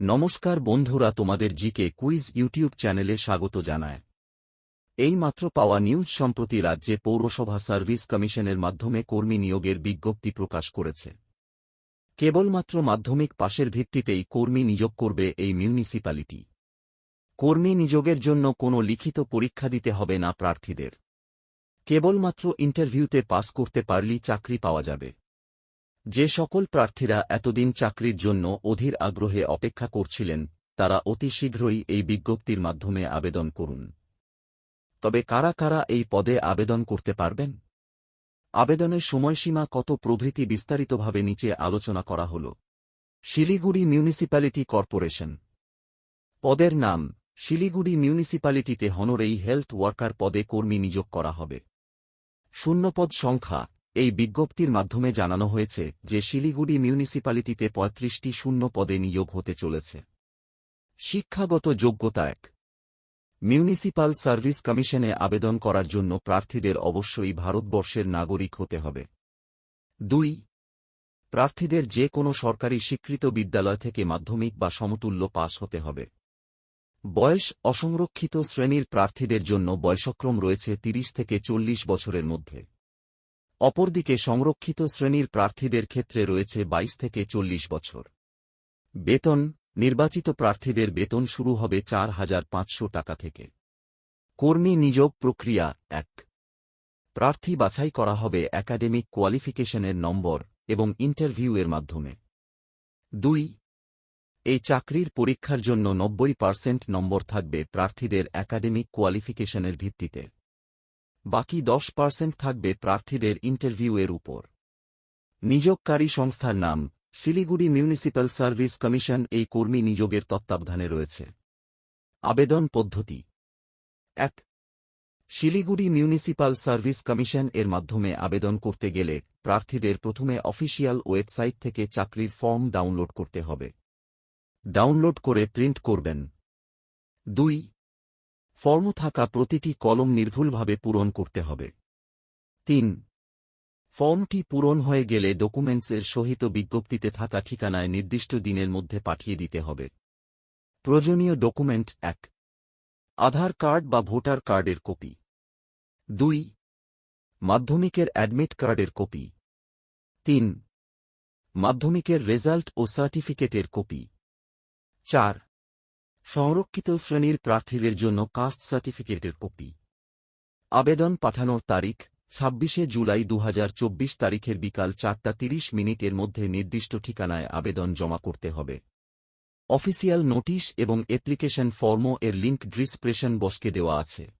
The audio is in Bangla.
নমস্কার বন্ধুরা, তোমাদের জিকে কুইজ ইউটিউব চ্যানেলে স্বাগত জানায়। এই মাত্র পাওয়া নিউজ সম্প্রতি রাজ্যে পৌরসভা সার্ভিস কমিশনের মাধ্যমে কর্মী নিয়োগের বিজ্ঞপ্তি প্রকাশ করেছে। কেবলমাত্র মাধ্যমিক পাশের ভিত্তিতেই কর্মী নিয়োগ করবে এই মিউনিসিপ্যালিটি। কর্মী নিযোগের জন্য কোনো লিখিত পরীক্ষা দিতে হবে না প্রার্থীদের। কেবলমাত্র ইন্টারভিউতে পাস করতে পারলেই চাকরি পাওয়া যাবে। যে সকল প্রার্থীরা এতদিন চাকরির জন্য অধীর আগ্রহে অপেক্ষা করছিলেন, তারা অতি শীঘ্রই এই বিজ্ঞপ্তির মাধ্যমে আবেদন করুন। তবে কারা কারা এই পদে আবেদন করতে পারবেন? আবেদনের সময়সীমা কত প্রভৃতি বিস্তারিতভাবে নিচে আলোচনা করা হল। Siliguri municipality corporation. পদের নাম, শিলিগুড়ি মিউনিসিপ্যালিটিতে হনরেই হেলথ ওয়ার্কার পদে কর্মী নিয়োগ করা হবে। শূন্যপদ সংখ্যা এই বিজ্ঞপ্তির মাধ্যমে জানানো হয়েছে যে শিলিগুড়ি মিউনিসিপ্যালিটিতে পঁয়ত্রিশটি শূন্য পদে নিয়োগ হতে চলেছে। শিক্ষাগত যোগ্যতা এক। মিউনিসিপাল সার্ভিস কমিশনে আবেদন করার জন্য প্রার্থীদের অবশ্যই ভারতবর্ষের নাগরিক হতে হবে। দুই। প্রার্থীদের যে কোনো সরকারি স্বীকৃত বিদ্যালয় থেকে মাধ্যমিক বা সমতুল্য পাস হতে হবে। বয়স অসংরক্ষিত শ্রেণির প্রার্থীদের জন্য বয়সক্রম রয়েছে ৩০ থেকে চল্লিশ বছরের মধ্যে। অপরদিকে সংরক্ষিত শ্রেণির প্রার্থীদের ক্ষেত্রে রয়েছে ২২ থেকে চল্লিশ বছর। বেতন, নির্বাচিত প্রার্থীদের বেতন শুরু হবে চার হাজার পাঁচশো টাকা থেকে। কর্মী নিযোগ প্রক্রিয়া এক। প্রার্থী বাছাই করা হবে একাডেমিক কোয়ালিফিকেশনের নম্বর এবং ইন্টারভিউ এর মাধ্যমে। দুই। এই চাকরির পরীক্ষার জন্য নব্বই পার্সেন্ট নম্বর থাকবে প্রার্থীদের একাডেমিক কোয়ালিফিকেশনের ভিত্তিতে। বাকি দশ পার্সেন্ট থাকবে প্রার্থীদের ইন্টারভিউ এর উপর। নিযোগকারী সংস্থার নাম, শিলিগুড়ি মিউনিসিপ্যাল সার্ভিস কমিশন, এই কর্মী নিযোগের তত্ত্বাবধানে রয়েছে। আবেদন পদ্ধতি। এক, শিলিগুড়ি মিউনিসিপাল সার্ভিস কমিশন এর মাধ্যমে আবেদন করতে গেলে প্রার্থীদের প্রথমে অফিসিয়াল ওয়েবসাইট থেকে চাকরির ফর্ম ডাউনলোড করতে হবে। ডাউনলোড করে প্রিন্ট করবেন। দুই ফর্ম থাকা প্রতিটি কলম নির্ভুলভাবে পূরণ করতে হবে। তিন। ফর্মটি পূরণ হয়ে গেলে ডকুমেন্টসের সহিত বিজ্ঞপ্তিতে থাকা ঠিকানায় নির্দিষ্ট দিনের মধ্যে পাঠিয়ে দিতে হবে। প্রয়োজনীয় ডকুমেন্ট এক। আধার কার্ড বা ভোটার কার্ডের কপি। দুই। মাধ্যমিকের অ্যাডমিট কার্ডের কপি। তিন। মাধ্যমিকের রেজাল্ট ও সার্টিফিকেটের কপি। চার। সংরক্ষিত শ্রেণির প্রার্থীদের জন্য কাস্ট সার্টিফিকেটের কপি। আবেদন পাঠানোর তারিখ, ছাব্বিশে জুলাই দু হাজার চব্বিশ তারিখের বিকাল চারটা তিরিশ মিনিটের মধ্যে নির্দিষ্ট ঠিকানায় আবেদন জমা করতে হবে। অফিসিয়াল নোটিশ এবং অ্যাপ্লিকেশন ফর্ম এর লিঙ্ক ডিসক্রিপশন বসকে দেওয়া আছে।